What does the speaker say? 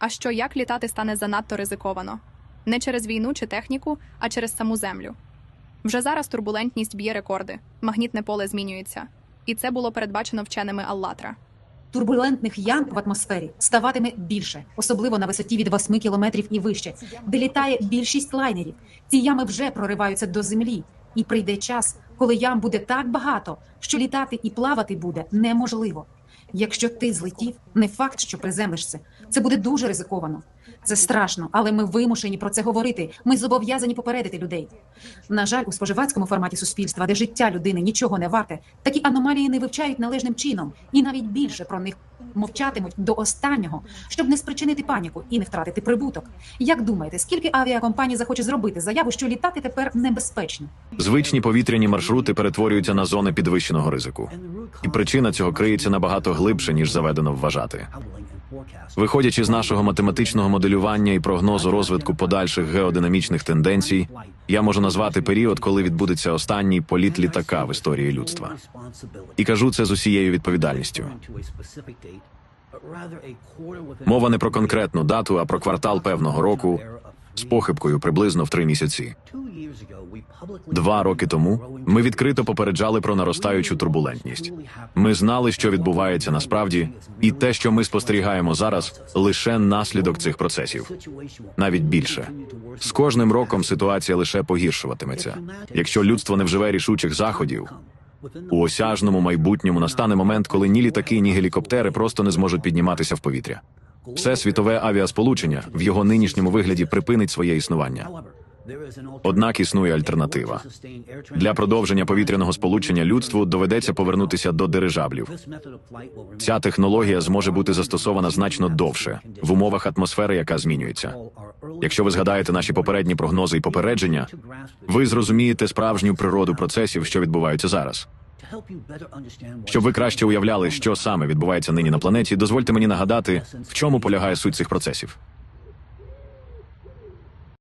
А що як літати стане занадто ризиковано? Не через війну чи техніку, а через саму землю. Вже зараз турбулентність б'є рекорди, магнітне поле змінюється. І це було передбачено вченими Аллатра. Турбулентних ям в атмосфері ставатиме більше, особливо на висоті від 8 кілометрів і вище, де літає більшість лайнерів. Ці ями вже прориваються до землі, і прийде час, коли ям буде так багато, що літати і плавати буде неможливо. Якщо ти злетів, не факт, що приземлишся. Це буде дуже ризиковано. Це страшно, але ми вимушені про це говорити. Ми зобов'язані попередити людей. На жаль, у споживацькому форматі суспільства, де життя людини нічого не варте, такі аномалії не вивчають належним чином, і навіть більше про них мовчатимуть до останнього, щоб не спричинити паніку і не втратити прибуток. Як думаєте, скільки авіакомпаній захоче зробити заяву, що літати тепер небезпечно? Звичні повітряні маршрути перетворюються на зони підвищеного ризику. І причина цього криється набагато глибше, ніж заведено вважати. Виходячи з нашого математичного моделювання і прогнозу розвитку подальших геодинамічних тенденцій, я можу назвати період, коли відбудеться останній політ літака в історії людства. І кажу це з усією відповідальністю. Мова не про конкретну дату, а про квартал певного року з похибкою приблизно в три місяці. Два роки тому ми відкрито попереджали про наростаючу турбулентність. Ми знали, що відбувається насправді, і те, що ми спостерігаємо зараз, лише наслідок цих процесів. Навіть більше з кожним роком ситуація лише погіршуватиметься. Якщо людство не вживе рішучих заходів, у осяжному майбутньому настане момент, коли ні літаки, ні гелікоптери просто не зможуть підніматися в повітря. Все світове авіасполучення в його нинішньому вигляді припинить своє існування. Однак існує альтернатива. Для продовження повітряного сполучення людству доведеться повернутися до дирижаблів. Ця технологія зможе бути застосована значно довше в умовах атмосфери, яка змінюється. Якщо ви згадаєте наші попередні прогнози і попередження, ви зрозумієте справжню природу процесів, що відбуваються зараз. Щоб ви краще уявляли, що саме відбувається нині на планеті, дозвольте мені нагадати, в чому полягає суть цих процесів.